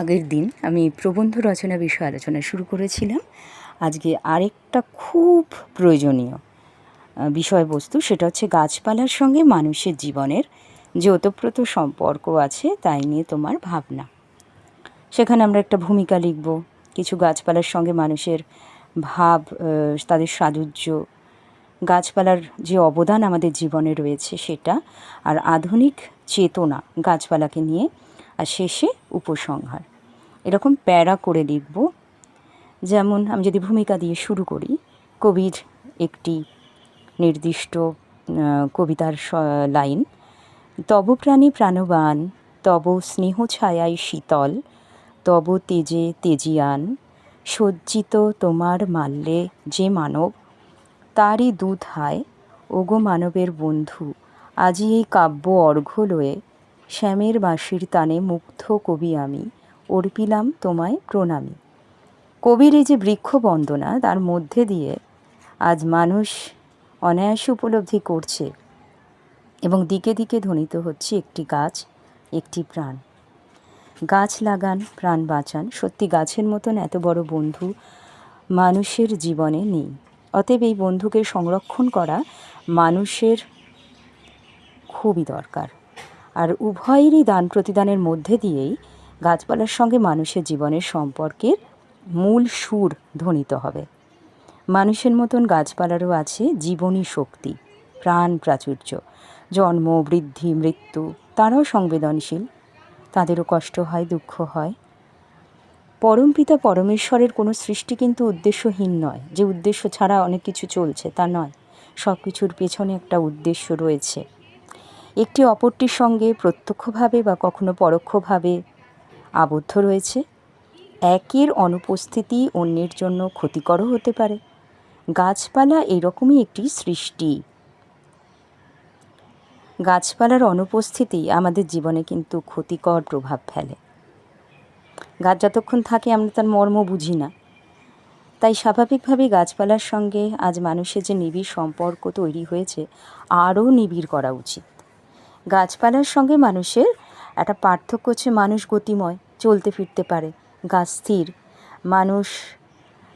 আগের দিন আমি প্রবন্ধ রচনা বিষয়ে আলোচনা শুরু করেছিলাম। আজকে আরেকটা খুব প্রয়োজনীয় বিষয়বস্তু, সেটা হচ্ছে গাছপালার সঙ্গে মানুষের জীবনের যে ওতপ্রোত সম্পর্ক আছে, তাই নিয়ে তোমার ভাবনা। সেখানে আমরা একটা ভূমিকা লিখব, কিছু গাছপালার সঙ্গে মানুষের ভাব তাদের সাযুজ্য গাছপালার যে অবদান আমাদের জীবনে রয়েছে সেটা, আর আধুনিক চেতনা গাছপালাকে নিয়ে আর শেষে উপসংহার। এরকম প্যারা করে লিখব। যেমন আমি যদি ভূমিকা দিয়ে শুরু করি, কবির একটি নির্দিষ্ট কবিতার লাইন, তব প্রাণী প্রাণবান, তব স্নেহ ছায়ায় শীতল, তব তেজে তেজিয়ান, সজ্জিত তোমার মাল্যে যে মানব, তারই দুধ হায়, ওগো মানবের বন্ধু, আজি এই কাব্য অর্ঘ্য লয়ে শ্যামের বাঁশির তানে মুগ্ধ কবি আমি, অর্পিলাম তোমায় প্রণামী। কবির এই যে বৃক্ষ বন্দনা, তার মধ্যে দিয়ে আজ মানুষ অনায়াসে উপলব্ধি করছে এবং দিকে দিকে ধ্বনিত হচ্ছে একটি গাছ, একটি প্রাণ। গাছ লাগান, প্রাণ বাঁচান, সত্যি গাছের মতন এত বড় বন্ধু মানুষের জীবনে নেই। অতএব এই বন্ধুকে সংরক্ষণ করা মানুষের খুবই দরকার। আর উভয়েরই দান প্রতিদানের মধ্যে দিয়েই গাছপালার সঙ্গে মানুষের জীবনের সম্পর্কের মূল সুর ধ্বনিত হবে। মানুষের মতন গাছপালারও আছে জীবনী শক্তি, প্রাণ প্রাচুর্য, জন্ম, বৃদ্ধি, মৃত্যু, তারাও সংবেদনশীল। তাদেরও কষ্ট হয়, দুঃখ হয়। পরমপিতা পরমেশ্বরের কোনো সৃষ্টি কিন্তু উদ্দেশ্যহীন নয়। যে উদ্দেশ্য ছাড়া অনেক কিছু চলছে তা নয়। সব কিছুর পেছনে একটা উদ্দেশ্য রয়েছে। একটি অপরটির সঙ্গে প্রত্যক্ষভাবে বা কখনো পরোক্ষভাবে আবদ্ধ রয়েছে। একের অনুপস্থিতি অন্যের জন্য ক্ষতিকরও হতে পারে। গাছপালা এরকমই একটি সৃষ্টি। গাছপালার অনুপস্থিতি আমাদের জীবনে কিন্তু ক্ষতিকর প্রভাব ফেলে। গাছ যতক্ষণ থাকে আমরা তার মর্ম বুঝি না। তাই স্বাভাবিকভাবেই গাছপালার সঙ্গে আজ মানুষের যে নিবিড় সম্পর্ক তৈরি হয়েছে, আরও নিবিড় করা উচিত। গাছপালার সঙ্গে মানুষের একটা পার্থক্য হচ্ছে মানুষ গতিময়, চলতে ফিরতে পারে। গাছ স্থির, মানুষ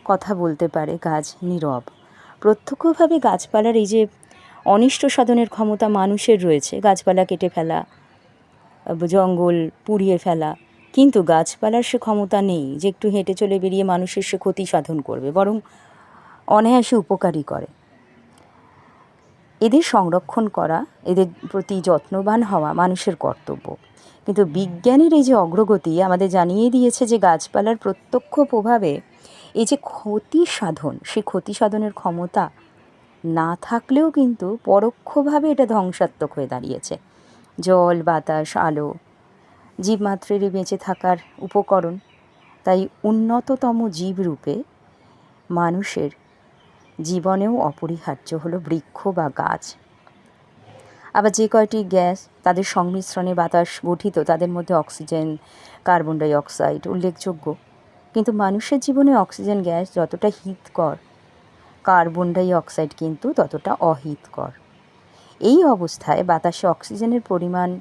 কথা বলতে পারে, গাছ নীরব। প্রত্যক্ষভাবে গাছপালার এই যে অনিষ্ট সাধনের ক্ষমতা মানুষের রয়েছে, গাছপালা কেটে ফেলা, জঙ্গল পুড়িয়ে ফেলা, কিন্তু গাছপালার সে ক্ষমতা নেই যে একটু হেঁটে চলে বেরিয়ে মানুষের সে ক্ষতি সাধন করবে, বরং অনায়াসে উপকারী করে। এদের সংরক্ষণ করা, এদের প্রতি যত্নবান হওয়া মানুষের কর্তব্য। কিন্তু বিজ্ঞানের এই যে অগ্রগতি আমাদের জানিয়ে দিয়েছে যে গাছপালার প্রত্যক্ষ প্রভাবে এই যে ক্ষতি সাধন, সেই ক্ষতি সাধনের ক্ষমতা না থাকলেও কিন্তু পরোক্ষভাবে এটা ধ্বংসাত্মক হয়ে দাঁড়িয়েছে। জল, বাতাস, আলো জীবমাত্রেরই বেঁচে থাকার উপকরণ। তাই উন্নততম জীবরূপে মানুষের জীবনেও অপরিহার্য হলো বৃক্ষ বা গাছ। আবার যে কয়টি গ্যাস, তাদের সংমিশ্রণে বাতাস গঠিত, তাদের মধ্যে অক্সিজেন, কার্বন ডাই অক্সাইড উল্লেখযোগ্য। কিন্তু মানুষের জীবনে অক্সিজেন গ্যাস যতটা হিতকর, কার্বন ডাই অক্সাইড কিন্তু ততটা অহিতকর। এই অবস্থায় বাতাসে অক্সিজেনের পরিমাণ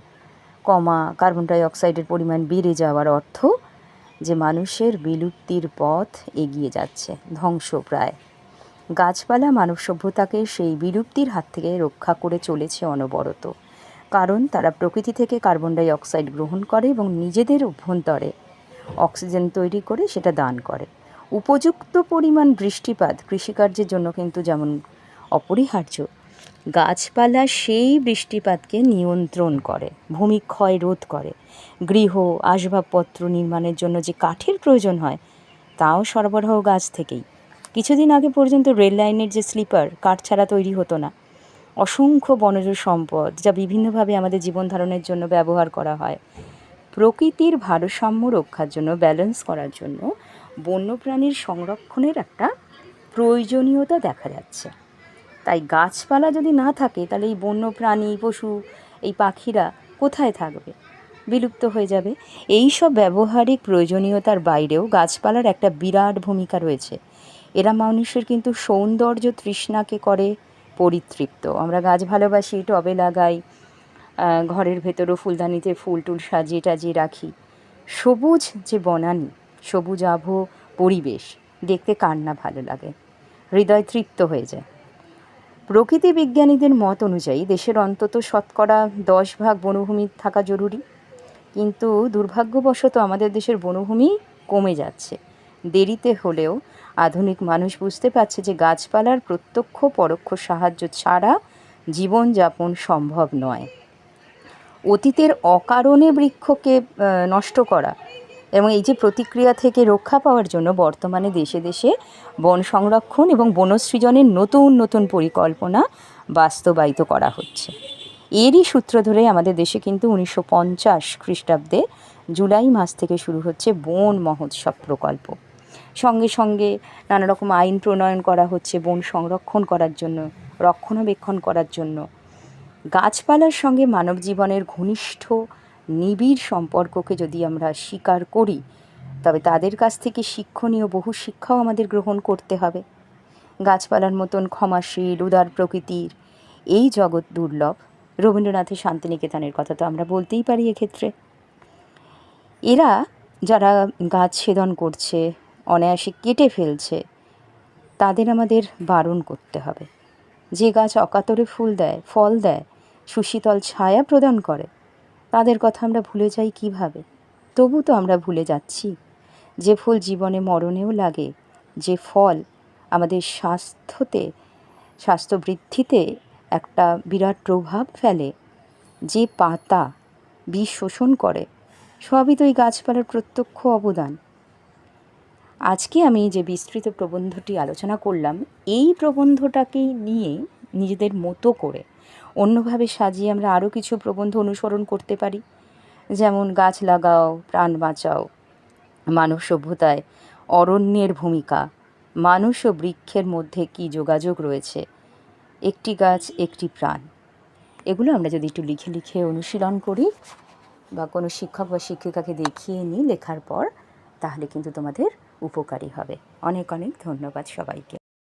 কমা, কার্বন ডাই অক্সাইডের পরিমাণ বেড়ে যাওয়ার অর্থ যে মানুষের বিলুপ্তির পথ এগিয়ে যাচ্ছে, ধ্বংস প্রায়। গাছপালা মানব সভ্যতাকে সেই বিলুপ্তির হাত থেকে রক্ষা করে চলেছে অনবরত। কারণ তারা প্রকৃতি থেকে কার্বন ডাই অক্সাইড গ্রহণ করে এবং নিজেদের অভ্যন্তরে অক্সিজেন তৈরি করে সেটা দান করে। উপযুক্ত পরিমাণ বৃষ্টিপাত কৃষিকার্যের জন্য কিন্তু যেমন অপরিহার্য, গাছপালা সেই বৃষ্টিপাতকে নিয়ন্ত্রণ করে ভূমিক্ষয় রোধ করে। গৃহ, আসবাবপত্র নির্মাণের জন্য যে কাঠের প্রয়োজন হয়, তাও সরবরাহ গাছ থেকেই। কিছুদিন আগে পর্যন্ত রেল লাইনের যে স্লিপার, কাঠ ছাড়া তৈরি হতো না। অসংখ্য বনজ সম্পদ যা বিভিন্নভাবে আমাদের জীবন ধারণের জন্য ব্যবহার করা হয়। প্রকৃতির ভারসাম্য রক্ষার জন্য ব্যালেন্স করার জন্য বন্যপ্রাণীর সংরক্ষণের একটা প্রয়োজনীয়তা দেখা যাচ্ছে। তাই গাছপালা যদি না থাকে, তাহলে এই বন্যপ্রাণী, পশু, এই পাখিরা কোথায় থাকবে? বিলুপ্ত হয়ে যাবে। এই সব ব্যবহারিক প্রয়োজনীয়তার বাইরেও গাছপালার একটা বিরাট ভূমিকা রয়েছে। এরা মানুষের কিন্তু সৌন্দর্য তৃষ্ণাকে করে পরিতৃপ্ত। আমরা গাছ ভালোবাসি, টবে লাগাই ঘরের ভেতরও ফুলদানিতে ফুল টুল সাজিয়ে টাজিয়ে রাখি। সবুজ যে বনানী, সবুজ আভ পরিবেশ, দেখতে কার না ভালো লাগে। হৃদয় তৃপ্ত হয়ে যায়। প্রকৃতি বিজ্ঞানীদের মত অনুযায়ী দেশের অন্তত শতকরা দশ ভাগ বনভূমি থাকা জরুরি। কিন্তু দুর্ভাগ্যবশত আমাদের দেশের বনভূমি কমে যাচ্ছে। দেরিতে হলেও আধুনিক মানুষ বুঝতে পারছে যে গাছপালার প্রত্যক্ষ পরোক্ষ সাহায্য ছাড়া জীবনযাপন সম্ভব নয়। অতীতের অকারণে বৃক্ষকে নষ্ট করা এবং এই যে প্রতিক্রিয়া থেকে রক্ষা পাওয়ার জন্য বর্তমানে দেশে দেশে বন সংরক্ষণ এবং বনসৃজনের নতুন নতুন পরিকল্পনা বাস্তবায়িত করা হচ্ছে। এরই সূত্র ধরে আমাদের দেশে কিন্তু উনিশশো পঞ্চাশ খ্রিস্টাব্দে জুলাই মাস থেকে শুরু হচ্ছে বন মহোৎসব প্রকল্প। সঙ্গে সঙ্গে নানা রকম আইন প্রণয়ন করা হচ্ছে বন সংরক্ষণ করার জন্য, রক্ষণাবেক্ষণ করার জন্য। গাছপালার সঙ্গে মানব জীবনের ঘনিষ্ঠ নিবিড় সম্পর্ককে যদি আমরা স্বীকার করি, তবে তাদের কাছ থেকে শিক্ষণীয় বহু শিক্ষাও আমাদের গ্রহণ করতে হবে। গাছপালার মতন ক্ষমাশীল, উদার প্রকৃতির এই জগৎ দুর্লভ। রবীন্দ্রনাথের শান্তিনিকেতনের কথা তো আমরা বলতেই পারি এক্ষেত্রে। এরা যারা গাছ ছেদন করছে, অনায়াসে কেটে ফেলছে, তাদের আমাদের বারণ করতে হবে। যে গাছ অকাতরে ফুল দেয়, ফল দেয়, সুশীতল ছায়া প্রদান করে, তাদের কথা আমরা ভুলে যাই কীভাবে? তবু তো আমরা ভুলে যাচ্ছি। যে ফুল জীবনে মরণেও লাগে, যে ফল আমাদের স্বাস্থ্যতে স্বাস্থ্য বৃদ্ধিতে একটা বিরাট প্রভাব ফেলে। যে পাতা বিষ শোষণ করে, সবই তো এই গাছপালার প্রত্যক্ষ অবদান। আজকে আমি যে বিস্তৃত প্রবন্ধটি আলোচনা করলাম, এই প্রবন্ধটাকেই নিয়ে নিজেদের মতো করে অন্যভাবে সাজিয়ে আমরা আরও কিছু প্রবন্ধ অনুসরণ করতে পারি। যেমন গাছ লাগাও, প্রাণ বাঁচাও, মানব সভ্যতায় অরণ্যের ভূমিকা মানুষ ও বৃক্ষের মধ্যে কী যোগাযোগ রয়েছে একটি গাছ, একটি প্রাণ। এগুলো আমরা যদি একটু লিখে লিখে অনুশীলন করি বা কোনো শিক্ষক বা শিক্ষিকাকে দেখিয়ে নিই লেখার পর, তাহলে কিন্তু তোমাদের উপকারী হবে। অনেক অনেক ধন্যবাদ সবাইকে।